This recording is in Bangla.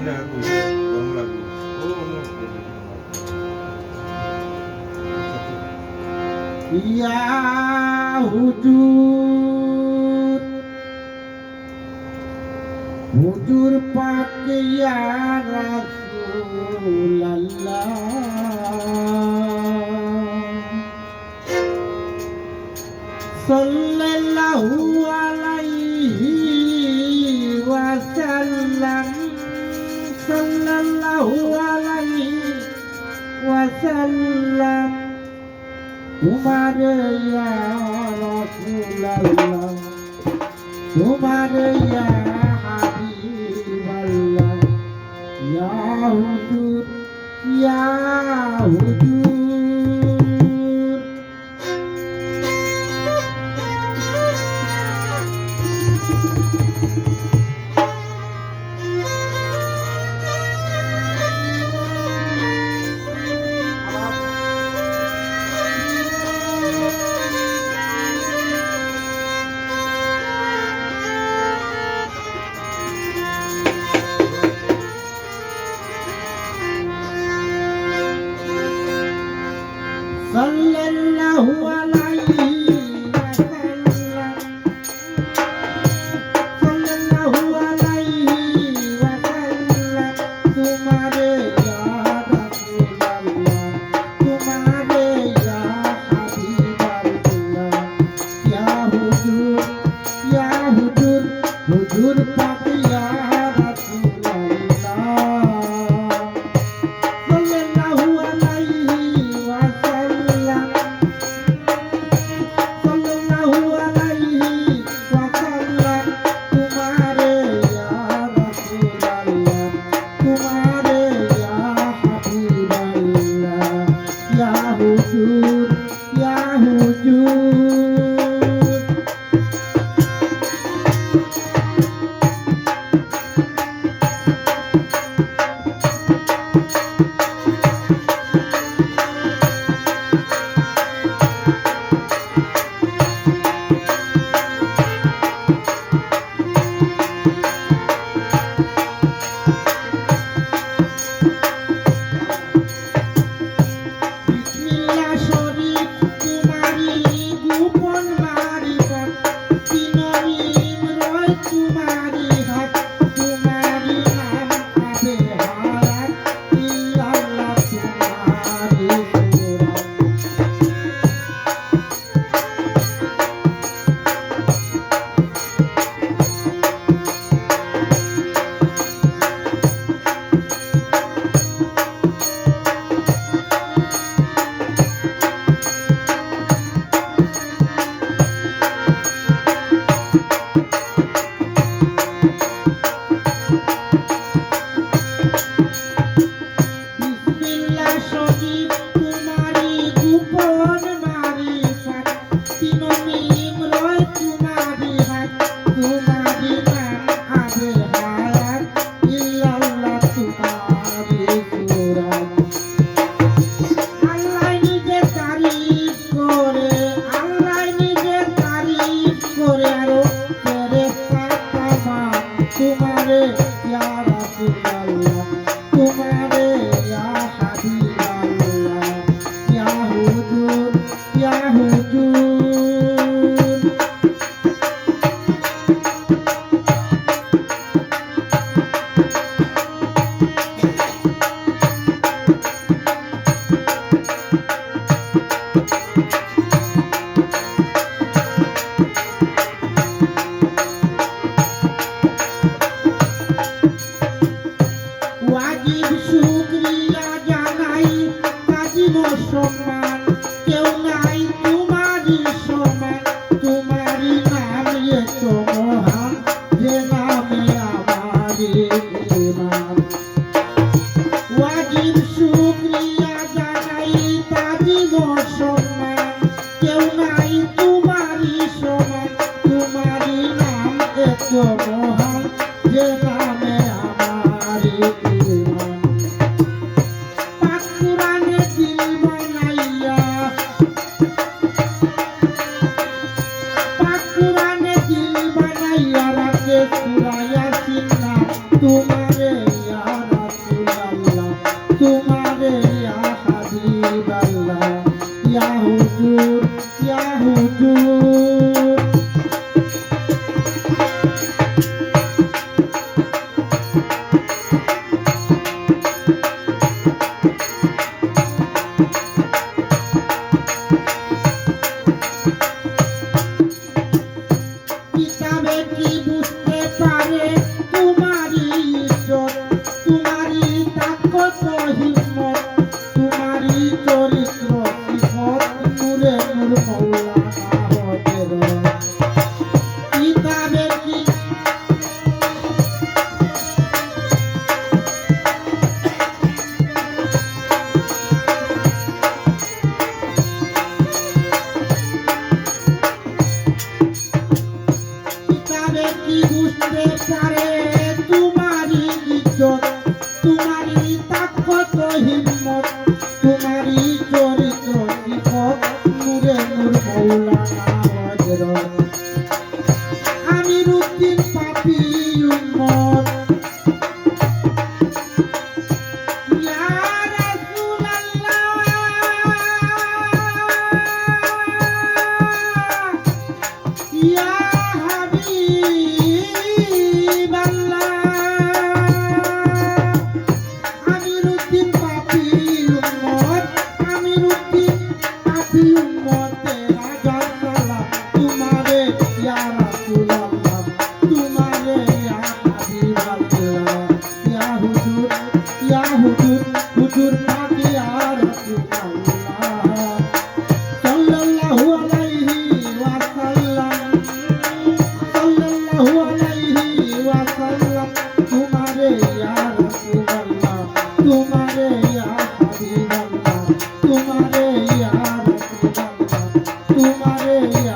জায়গা কই গরম লাগবে ও অন্য ইয়া হুজুর হুজুর পাক ইয়া রাসূলুল্লাহ সাল্লাল্লাহু আলাইহি ওয়াসাল্লাম তোমার ইয়া তোমার ইয়া ইয়া হুজুর ইয়া হুজুর Wee! রাসূলুল্লাহ